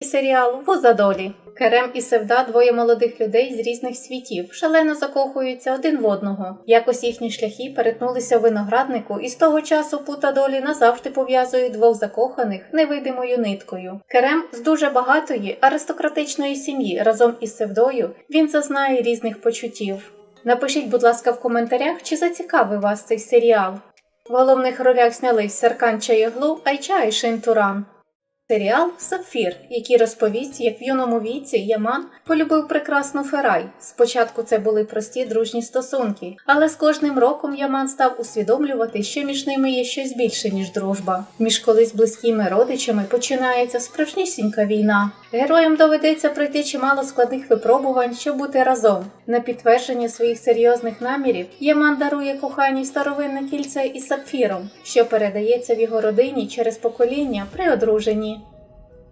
Серіал Возадолі. Керем і Севда двоє молодих людей з різних світів, шалено закохуються один в одного. Якось їхні шляхи перетнулися в винограднику, і з того часу пута долі назавжди пов'язує двох закоханих невидимою ниткою. Керем з дуже багатої аристократичної сім'ї разом із Севдою він зазнає різних почуттів. Напишіть, будь ласка, в коментарях, чи зацікавив вас цей серіал. В головних ролях знялись Серкан Чаєглу, Айча і Шин Туран. Серіал Сапфір, який розповість, як в юному віці Яман полюбив прекрасну Ферай. Спочатку це були прості дружні стосунки, але з кожним роком Яман став усвідомлювати, що між ними є щось більше, ніж дружба. Між колись близькими родичами починається справжнісінька війна. Героям доведеться пройти чимало складних випробувань, щоб бути разом. На підтвердження своїх серйозних намірів Яман дарує коханій старовинне кільце із сапфіром, що передається в його родині через покоління при одруженні.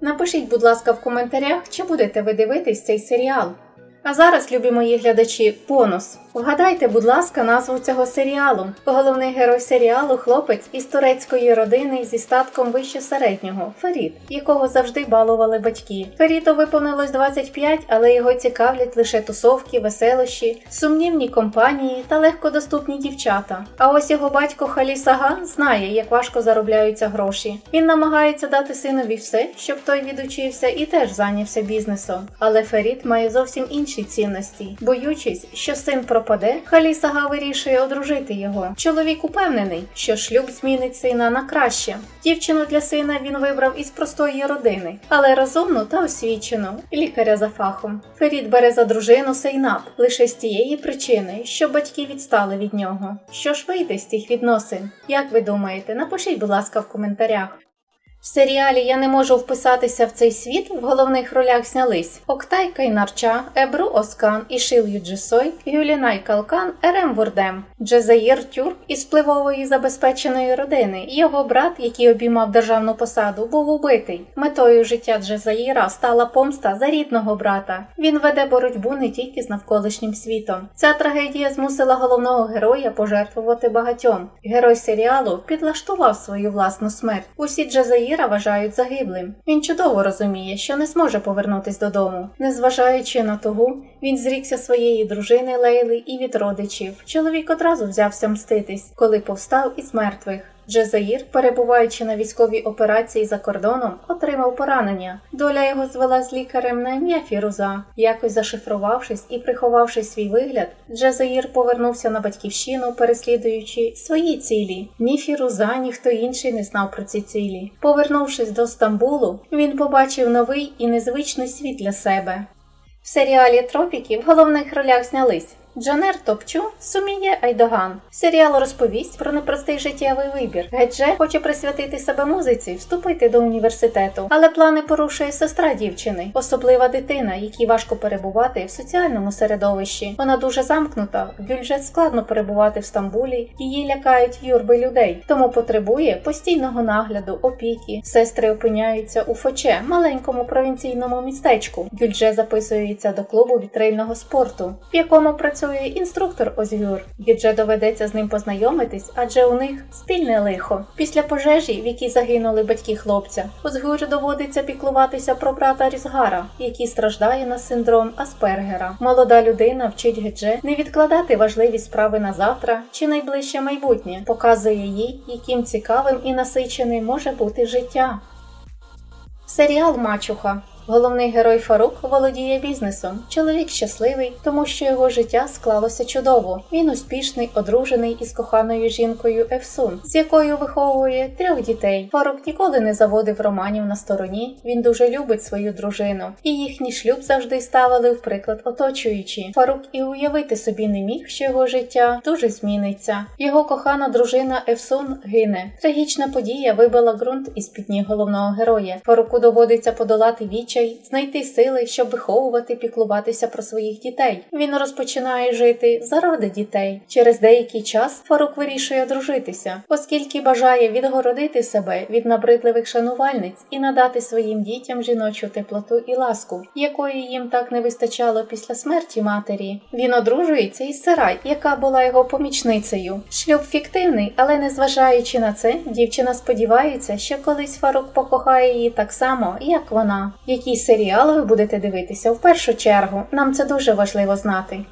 Напишіть, будь ласка, в коментарях, чи будете ви дивитись цей серіал. А зараз, любі мої глядачі, бонус. Вгадайте, будь ласка, назву цього серіалу. Головний герой серіалу хлопець із турецької родини зі статком вище середнього Ферід, якого завжди балували батьки. Феріду виповнилось 25, але його цікавлять лише тусовки, веселощі, сумнівні компанії та легкодоступні дівчата. А ось його батько Халі Саган знає, як важко заробляються гроші. Він намагається дати синові все, щоб той відучився і теж зайнявся бізнесом. Але Ферід має зовсім інші цінності, боючись, що син пропаде, Халі Сага вирішує одружити його. Чоловік упевнений, що шлюб змінить сина на краще. Дівчину для сина він вибрав із простої родини, але розумну та освічену лікаря за фахом. Ферід бере за дружину Сейнаб лише з тієї причини, що батьки відстали від нього. Що ж вийде з цих відносин? Як ви думаєте? Напишіть, будь ласка, в коментарях. В серіалі Я не можу вписатися в цей світ. В головних ролях знялись Октай Кайнарча, Ебру Оскан, Ішил Юджисой, Юлінай Калкан, Ерем Вурдем, Джезаїр Тюрк із впливової забезпеченої родини. Його брат, який обіймав державну посаду, був убитий. Метою життя Джезаїра стала помста за рідного брата. Він веде боротьбу не тільки з навколишнім світом. Ця трагедія змусила головного героя пожертвувати багатьом. Герой серіалу підлаштував свою власну смерть. Усі Джезаїра вважають загиблим. Він чудово розуміє, що не зможе повернутись додому. Незважаючи на того, він зрікся своєї дружини Лейли і від родичів. Чоловік одразу взявся мститись, коли повстав із мертвих. Джезаїр, перебуваючи на військовій операції за кордоном, отримав поранення. Доля його звела з лікарем на ім'я Фіруза. Якось зашифрувавшись і приховавши свій вигляд, Джезаїр повернувся на батьківщину, переслідуючи свої цілі. Ні Фіруза, ні хто інший не знав про ці цілі. Повернувшись до Стамбулу, він побачив новий і незвичний світ для себе. В серіалі Тропіки в головних ролях знялись Джанер Топчу, Суміє Айдоган. Серіал розповість про непростий життєвий вибір. Гедже хоче присвятити себе музиці, вступити до університету, але плани порушує сестра дівчини, особлива дитина, якій важко перебувати в соціальному середовищі. Вона дуже замкнута. Гюльже складно перебувати в Стамбулі, її лякають юрби людей, тому потребує постійного нагляду, опіки. Сестри опиняються у Фоче, маленькому провінційному містечку. Гюльже записується до клубу вітрильного спорту, в якому працює працює інструктор Озгюр. Гідже доведеться з ним познайомитись, адже у них спільне лихо. Після пожежі, в якій загинули батьки хлопця, Озгюр доводиться піклуватися про брата Різгара, який страждає на синдром Аспергера. Молода людина вчить Гедже не відкладати важливі справи на завтра чи найближче майбутнє, показує їй, яким цікавим і насиченим може бути життя. Серіал Мачуха Головний герой Фарук володіє бізнесом. Чоловік щасливий, тому що його життя склалося чудово. Він успішний, одружений із коханою жінкою Ефсун, з якою виховує трьох дітей. Фарук ніколи не заводив романів на стороні. Він дуже любить свою дружину, і їхній шлюб завжди ставили в приклад оточуючі. Фарук і уявити собі не міг, що його життя дуже зміниться. Його кохана дружина Ефсун гине. Трагічна подія вибила ґрунт із під ніг головного героя. Фаруку доводиться подолати віч знайти сили, щоб виховувати, піклуватися про своїх дітей. Він розпочинає жити заради дітей. Через деякий час Фарук вирішує одружитися, оскільки бажає відгородити себе від набридливих шанувальниць і надати своїм дітям жіночу теплоту і ласку, якої їм так не вистачало після смерті матері. Він одружується із Сарай, яка була його помічницею. Шлюб фіктивний, але незважаючи на це, дівчина сподівається, що колись Фарук покохає її так само, як вона. Які який серіал ви будете дивитися в першу чергу. Нам це дуже важливо знати.